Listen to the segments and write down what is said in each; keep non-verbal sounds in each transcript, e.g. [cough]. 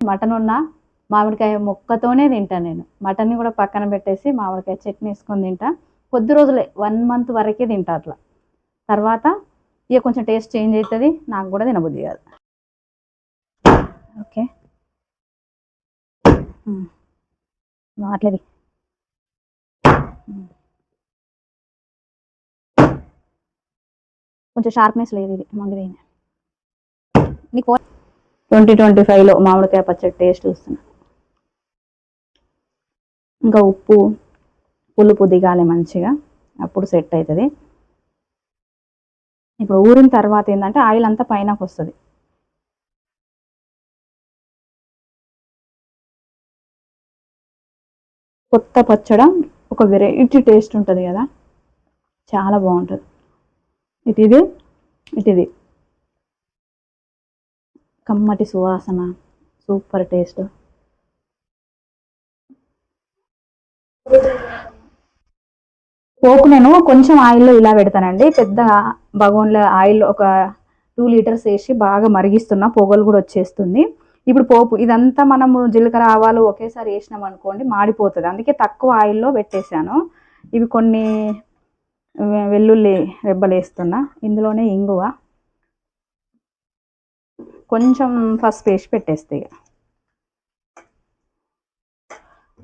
Mutton ఉన్న మామిడికాయ ముక్కతోనే తింటాను నేను. మటన్ని కూడా పక్కన పెట్టేసి మామిడికాయ చట్నీ వేసుకొని తింటా. కొద్ది రోజులే వన్ మంత్ వరకే తింటా అట్లా. తర్వాత ఇక కొంచెం టేస్ట్ చేంజ్ అవుతుంది నాకు కూడా తినబుద్ధి కాదు. ఓకే. అట్లది. కొంచెం షార్ప్నెస్ లేదు ఇది మండిపోయింది ట్వంటీ ట్వంటీ ఫైవ్లో మామిడికాయ పచ్చడి టేస్ట్ చూస్తున్నాను ఇంకా ఉప్పు పులుపు దిగాలి మంచిగా అప్పుడు సెట్ అవుతుంది ఇప్పుడు ఊరిన తర్వాత ఏంటంటే ఆయిల్ అంతా పైనకు వస్తుంది. కొత్త పచ్చడ ఒక వెరైటీ టేస్ట్ ఉంటుంది కదా. చాలా బాగుంటుంది. ఇటు ఇది ఇటు ఇది కమ్మటి సువాసన సూపర్ టేస్ట్. పోపు నేను కొంచెం ఆయిల్లో ఇలా పెడతానండి. పెద్ద బగోన్లో ఆయిల్ ఒక టూ లీటర్స్ వేసి బాగా మరిగిస్తున్నా పొగలు కూడా వచ్చేస్తుంది. ఇప్పుడు పోపు ఇదంతా మనము జీలకర్ర ఆవాలు ఒకేసారి వేసినాం అనుకోండి మాడిపోతుంది. అందుకే తక్కువ ఆయిల్లో పెట్టేశాను. ఇవి కొన్ని వె- వెల్లుల్లి రెబ్బలు వేస్తున్నా. ఇందులోనే ఇంగువ. కొంచెం ఫస్ట్ వేసి పెట్టేస్తే ఇక.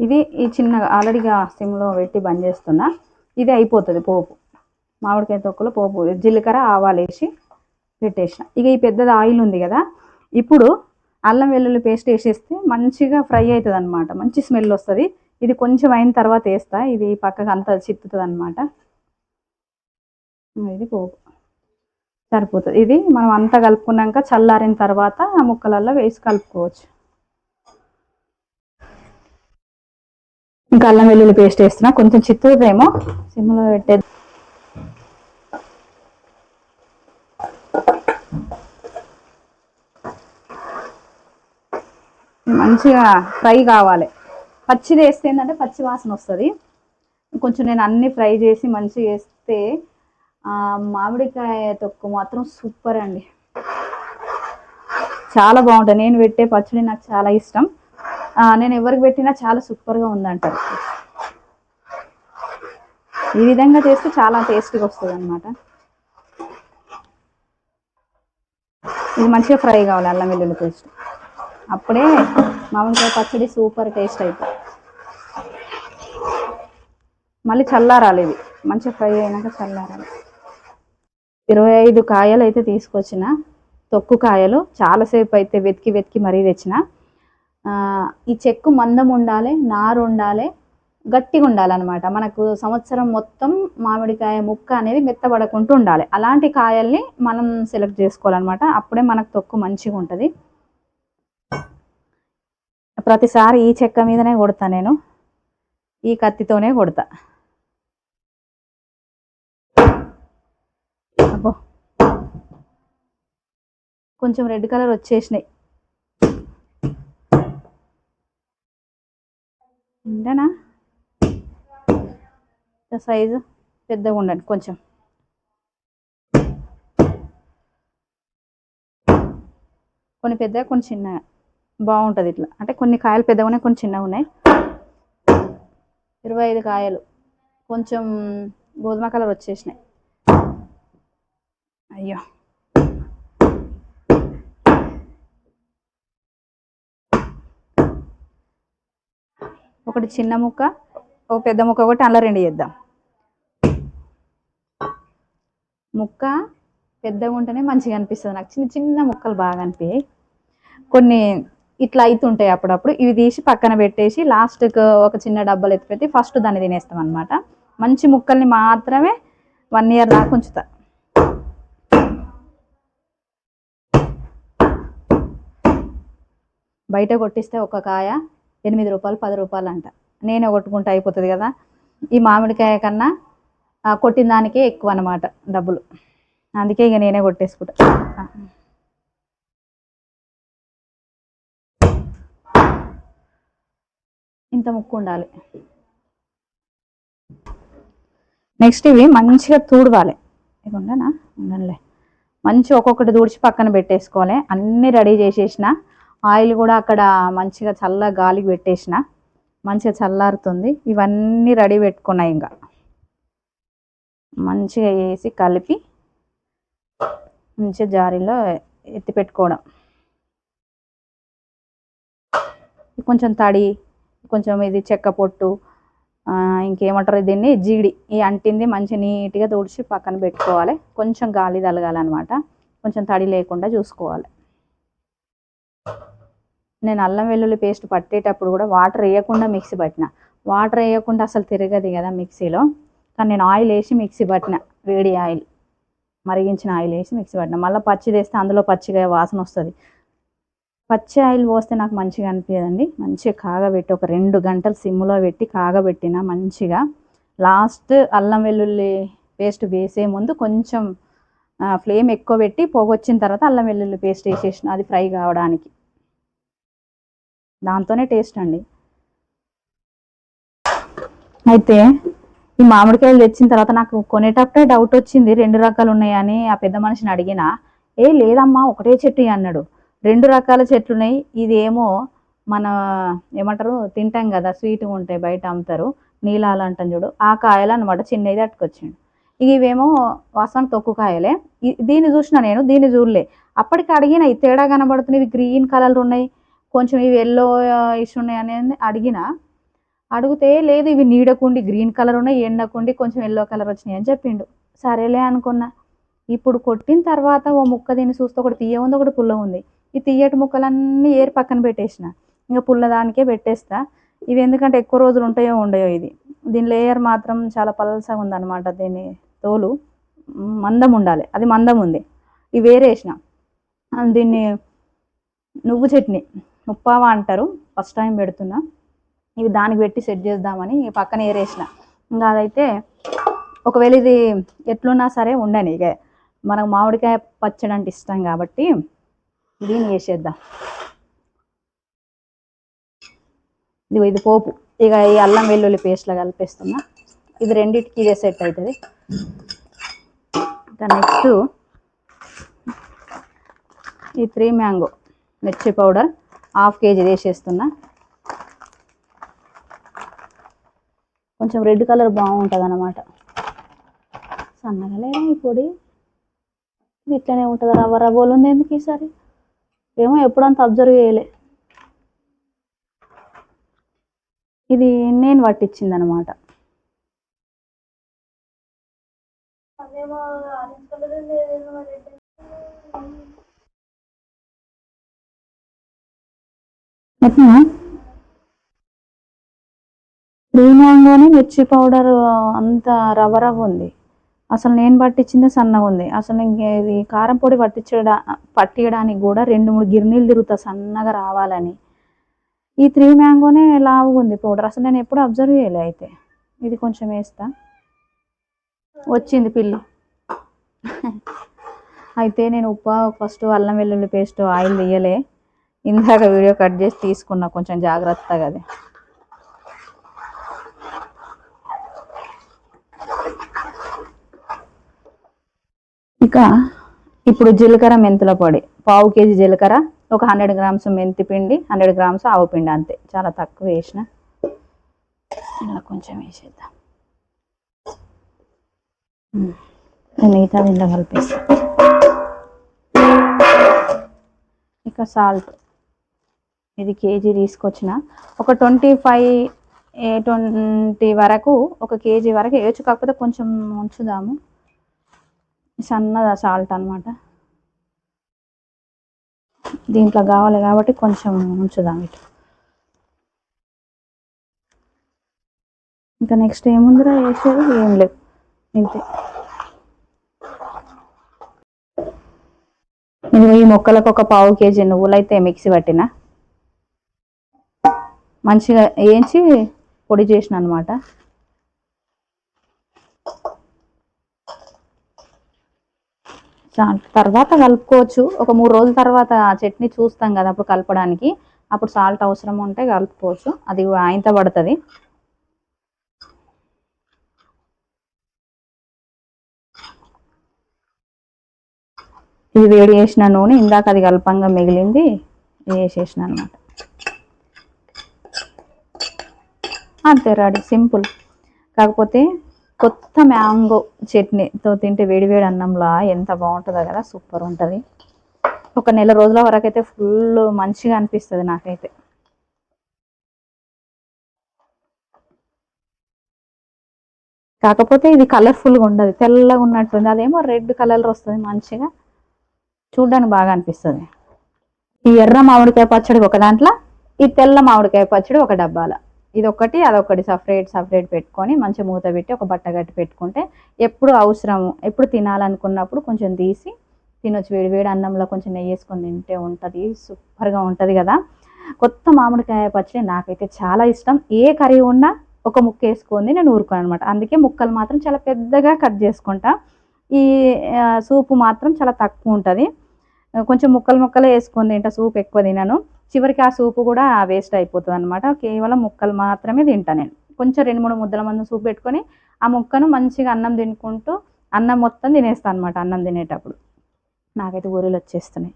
ఇది ఈ చిన్నగా ఆల్రెడీగా సిమ్లో పెట్టి బంద్ చేస్తున్నా ఇది అయిపోతుంది పోపు. మామిడికాయ తొక్కలు పోపు జీలకర్ర ఆవాలు వేసి పెట్టేసిన. ఇక ఈ పెద్దది ఆయిల్ ఉంది కదా ఇప్పుడు అల్లం వెల్లుల్లి పేస్ట్ వేసేస్తే మంచిగా ఫ్రై అవుతుంది అనమాట మంచి స్మెల్ వస్తుంది. ఇది కొంచెం అయిన తర్వాత వేస్తా. ఇది పక్కకు అంతా చిత్తుతుంది అనమాట ఇది పోపు. సరిపోతుంది. ఇది మనం అంతా కలుపుకున్నాక చల్లారిన తర్వాత ఆ ముక్కలల్లో వేసి కలుపుకోవచ్చు. ఇంకా అల్లం వెల్లుల్లి పేస్ట్ వేస్తున్నా. కొంచెం చిత్తుదేమో సిమ్లో పెట్టే మంచిగా ఫ్రై కావాలి. పచ్చిది వేస్తే ఏంటంటే పచ్చి వాసన వస్తుంది. కొంచెం నేను అన్ని ఫ్రై చేసి మంచిగా వేస్తే మామిడికాయ తొక్కు మాత్రం సూపర్ అండి. చాలా బాగుంటుంది నేను పెట్టే పచ్చడి నాకు చాలా ఇష్టం. నేను ఎవరికి పెట్టినా చాలా సూపర్గా ఉందంటారు. ఈ విధంగా చేస్తే చాలా టేస్ట్గా వస్తుంది అనమాట ఇది మంచిగా ఫ్రై కావాలి అల్లం వెల్లుల్లి పేస్ట్. అప్పుడే మామిడికాయ పచ్చడి సూపర్ టేస్ట్ అవుతుంది మళ్ళీ చల్లారాలి ఇది. మంచిగా ఫ్రై అయినాక చల్లారాలి. ఇరవై ఐదు కాయలు అయితే తీసుకొచ్చిన. తొక్కు కాయలు చాలాసేపు అయితే వెతికి వెతికి మరీ తెచ్చిన. ఈ చెక్కు మందం ఉండాలి నారు ఉండాలి గట్టిగా ఉండాలన్నమాట. మనకు సంవత్సరం మొత్తం మామిడికాయ ముక్క అనేది మెత్తబడకుంటూ ఉండాలి. అలాంటి కాయల్ని మనం సెలెక్ట్ చేసుకోవాలన్నమాట. అప్పుడే మనకు తొక్కు మంచిగా ఉంటుంది. ప్రతిసారి ఈ చెక్క మీదనే కొడతా నేను. ఈ కత్తితోనే కొడతా. కొంచెం రెడ్ కలర్ వచ్చేసినాయి. ఉండనా సైజు పెద్దగా ఉండండి కొంచెం. కొన్ని పెద్దగా కొన్ని చిన్నగా. బాగుంటుంది ఇట్లా. అంటే కొన్ని కాయలు పెద్దగా ఉన్నాయి కొన్ని చిన్నగా ఉన్నాయి. ఇరవై ఐదు కాయలు. కొంచెం గోధుమ కలర్ వచ్చేసినాయి. అయ్యో. ఒకటి చిన్న ముక్క ఒక పెద్ద ముక్క ఒకటి అందులో రెండు చేద్దాం. ముక్క పెద్దగా ఉంటేనే మంచిగా అనిపిస్తుంది. నాకు చిన్న చిన్న ముక్కలు బాగా అనిపించాయి కొన్ని ఇట్లా అవుతుంటాయి అప్పుడప్పుడు. ఇవి తీసి పక్కన పెట్టేసి లాస్ట్కి ఒక చిన్న డబ్బాలు ఎత్తి పెట్టి ఫస్ట్ దాన్ని తినేస్తాం అనమాట మంచి ముక్కల్ని మాత్రమే వన్ ఇయర్ దాకా ఉంచుతా. బయట కొట్టిస్తే ఒక కాయ ఎనిమిది రూపాయలు పది రూపాయలు అంట. నేనే కొట్టుకుంటే అయిపోతుంది కదా. ఈ మామిడికాయ కన్నా కొట్టిన దానికే ఎక్కువ అన్నమాట డబ్బులు. అందుకే ఇక నేనే కొట్టేసుకుంటా. ఇంత ముక్కు ఉండాలి. నెక్స్ట్ ఇవి మంచిగా తూడవాలి. ఇవి ఉండనా? ఉండనులే. మంచి ఒక్కొక్కటి తూడిచి పక్కన పెట్టేసుకోవాలి. అన్నీ రెడీ చేసేసిన ఆయిల్ కూడా అక్కడ మంచిగా చల్ల గాలికి పెట్టేసిన. మంచిగా చల్లారుతుంది. ఇవన్నీ రెడీ పెట్టుకున్నాయి ఇంకా. మంచిగా వేసి కలిపి మంచిగా జారీలో ఎత్తి పెట్టుకోవడం. కొంచెం తడి కొంచెం ఇది చెక్క పొట్టు ఇంకేమంటారు దీన్ని? జీడి. ఈ అంటింది మంచి నీట్గా తుడిచి పక్కన పెట్టుకోవాలి. కొంచెం గాలి తలగాలన్నమాట కొంచెం తడి లేకుండా చూసుకోవాలి. నేను అల్లం వెల్లుల్లి పేస్ట్ పట్టేటప్పుడు కూడా వాటర్ వేయకుండా మిక్సీ పట్టిన. వాటర్ వేయకుండా అసలు తిరగదు కదా మిక్సీలో. కానీ నేను ఆయిల్ వేసి మిక్సీ పట్టిన వేడి ఆయిల్ మరిగించిన ఆయిల్ వేసి మిక్సీ పట్టిన. మళ్ళీ పచ్చి వేస్తే అందులో పచ్చిగా వాసన వస్తుంది. పచ్చి ఆయిల్ పోస్తే నాకు మంచిగా అనిపించదండి మంచిగా కాగబెట్టి ఒక రెండు గంటలు సిమ్లో పెట్టి కాగబెట్టిన మంచిగా. లాస్ట్ అల్లం వెల్లుల్లి పేస్ట్ వేసే ముందు కొంచెం ఫ్లేమ్ ఎక్కువ పెట్టి పొగొచ్చిన తర్వాత అల్లం వెల్లుల్లి పేస్ట్ వేసేసిన. అది ఫ్రై కావడానికి. దాంతోనే టేస్ట్ అండి. అయితే ఈ మామిడికాయలు తెచ్చిన తర్వాత నాకు కొనేటప్పుడే డౌట్ వచ్చింది రెండు రకాలు ఉన్నాయని ఆ పెద్ద మనిషిని అడిగిన ఏ లేదమ్మా ఒకటే చెట్టు అన్నాడు. రెండు రకాల చెట్లు ఉన్నాయి ఇదేమో మన ఏమంటారు తింటాం కదా స్వీట్గా ఉంటాయి బయట అమ్ముతారు నీలాలు అంటాం చూడు ఆ కాయలు అనమాట చిన్నది అట్టుకొచ్చిండు ఇవేమో వాస్తవానికి తొక్కు కాయలే. దీన్ని చూసిన నేను దీన్ని చూడలే. అప్పటికి అడిగిన ఈ తేడా కనబడుతున్నాయి ఇవి గ్రీన్ కలర్ ఉన్నాయి. కొంచెం ఇవి ఎల్లో ఇష్యూ ఉన్నాయని అడిగిన అడిగితే లేదు ఇవి నీడకుండి గ్రీన్ కలర్ ఉన్నాయి ఎండకుండి కొంచెం ఎల్లో కలర్ వచ్చినాయి అని చెప్పిండు. సరేలే అనుకున్నా. ఇప్పుడు కొట్టిన తర్వాత ఓ ముక్క దీన్ని చూస్తే ఒకటి తీయ ఉంది ఒకటి పుల్ల ఉంది. ఈ తీయటి ముక్కలన్నీ ఏరి పక్కన పెట్టేసిన. ఇంకా పుల్ల దానికే పెట్టేస్తా. ఇవి ఎందుకంటే ఎక్కువ రోజులు ఉంటాయో ఉండయో ఇది. దీని లేయర్ మాత్రం చాలా పలసగా ఉందన్నమాట దీని తోలు. మందం ఉండాలి. అది మందం ఉంది. ఇవి వేరేసిన. దీన్ని నువ్వు చట్నీ. ముప్పావా అంటారు. ఫస్ట్ టైం పెడుతున్నా. ఇవి దానికి పెట్టి సెట్ చేద్దామని పక్కన ఏరేసిన. ఇంకా అదైతే ఒకవేళ ఇది ఎట్లున్నా సరే ఉండని ఇక. మనకు మామిడికాయ పచ్చడి అంటే ఇష్టం కాబట్టి దీన్ని వేసేద్దాం ఇది ఇది పోపు. ఇక ఈ అల్లం వెల్లుల్లి పేస్ట్లో కలిపేస్తున్నా. ఇది రెండింటికి ఇదే సెట్ అవుతుంది. ఇంకా నెక్స్ట్ ఈ త్రీ మ్యాంగో మిర్చి పౌడర్. హాఫ్ కేజీ వేసేస్తున్నా కొంచెం రెడ్ కలర్ బాగుంటుంది అన్నమాట సన్నగా లేదా ఈ పొడి? ఇది ఇట్లనే ఉంటుంది? రవ్వ రవ్వలు ఉంది ఎందుకు ఈసారి? ఏమో ఎప్పుడంత అబ్జర్వ్ చేయలే. ఇది నేను పట్టించింది అనమాట త్రీ మ్యాంగోని మిర్చి పౌడర్ అంత రవ్వ రవ్వ ఉంది. అసలు నేను పట్టించిందే సన్నగా ఉంది. అసలు ఇది కారం పొడి పట్టించడా పట్టియడానికి కూడా రెండు మూడు గిర్నీలు తిరుగుతా సన్నగా రావాలని. ఈ త్రీ మ్యాంగోనే లావుగా ఉంది పౌడర్. అసలు నేను ఎప్పుడు అబ్జర్వ్ చేయలే అయితే. ఇది కొంచెం వేస్తా. వచ్చింది పిల్లి. [laughs] అయితే నేను ఉప్పు ఫస్ట్ అల్లం వెల్లుల్లి పేస్ట్ ఆయిల్ తీయలే. ఇందాక వీడియో కట్ చేసి తీసుకున్నా కొంచెం జాగ్రత్తగా అది. ఇక ఇప్పుడు జీలకర్ర మెంతుల పొడి. పావు కేజీ జీలకర్ర ఒక హండ్రెడ్ గ్రామ్స్ మెంతి పిండి హండ్రెడ్ గ్రామ్స్ ఆవు పిండి అంతే. చాలా తక్కువ వేసిన. ఇలా కొంచెం వేసేద్దాం. మిగతా ఇంట్లో కలిపేస్తాం ఇక సాల్ట్. ఇది కేజీ తీసుకొచ్చిన. ఒక ట్వంటీ ఫైవ్ ట్వంటీ వరకు ఒక కేజీ వరకు వేయచ్చు. కాకపోతే కొంచెం ఉంచుదాము సన్నదా సాల్ట్ అన్నమాట. దీంట్లో కావాలి కాబట్టి కొంచెం ఉంచుదాం ఇటు. ఇంకా నెక్స్ట్ ఏముందిరా వేసేది? ఏం లేవు. ఇంతే. నేను ఈ మొక్కలకు ఒక పావు కేజీ నువ్వులైతే మిక్సీ పట్టినా. మంచిగా వేయించి పొడి చేసిన అనమాట తర్వాత కలుపుకోవచ్చు. ఒక మూడు రోజుల తర్వాత ఆ చట్నీ చూస్తాం కదా అప్పుడు కలపడానికి. అప్పుడు సాల్ట్ అవసరం ఉంటే కలుపుకోవచ్చు. అది ఆయంత పడుతుంది. ఇది వేడి చేసిన నూనె. ఇందాక అది కలపంగా మిగిలింది. వేసేసిన అనమాట అంతే రెడీ సింపుల్. కాకపోతే కొత్త మ్యాంగో చట్నీతో తింటే వేడివేడి అన్నంలా ఎంత బాగుంటుందో కదా సూపర్ ఉంటుంది. ఒక నెల రోజుల వరకు అయితే ఫుల్ మంచిగా అనిపిస్తుంది నాకైతే. కాకపోతే ఇది కలర్ఫుల్గా ఉండదు తెల్లగా ఉన్నట్టుంది. అదేమో రెడ్ కలర్ వస్తుంది మంచిగా. చూడడానికి బాగా అనిపిస్తుంది. ఈ ఎర్ర మామిడికాయ పచ్చడి ఒక దాంట్లో ఈ తెల్ల మామిడికాయ పచ్చడి ఒక డబ్బాల. ఇది ఒకటి అదొకటి సపరేట్ సపరేట్ పెట్టుకొని మంచి మూత పెట్టి ఒక బట్టగట్టి పెట్టుకుంటే ఎప్పుడు అవసరం ఎప్పుడు తినాలనుకున్నప్పుడు కొంచెం తీసి తినొచ్చు. వేడి వేడి అన్నంలో కొంచెం నెయ్యి వేసుకొని తింటే ఉంటుంది సూపర్గా ఉంటుంది కదా. కొత్త మామిడికాయ పచ్చడి నాకైతే చాలా ఇష్టం. ఏ కర్రీ ఉన్నా ఒక ముక్క వేసుకొని నేను ఊరుకోను అనమాట అందుకే ముక్కలు మాత్రం చాలా పెద్దగా కట్ చేసుకుంటా. ఈ సూపు మాత్రం చాలా తక్కువ ఉంటుంది. కొంచెం ముక్కలు ముక్కలే వేసుకొని తింటా సూప్ ఎక్కువ తినను. చివరికి ఆ సూపు కూడా వేస్ట్ అయిపోతుంది అనమాట కేవలం ముక్కలు మాత్రమే తింటాను నేను. కొంచెం రెండు మూడు ముద్దల మంది సూప్ పెట్టుకొని ఆ ముక్కను మంచిగా అన్నం తినుకుంటూ అన్నం మొత్తం తినేస్తాను అనమాట అన్నం తినేటప్పుడు. నాకైతే ఊరిలో వచ్చేస్తున్నాయి.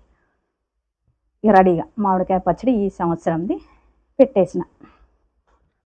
రెడీగా మామిడికాయ పచ్చడి ఈ సంవత్సరంది పెట్టేసిన.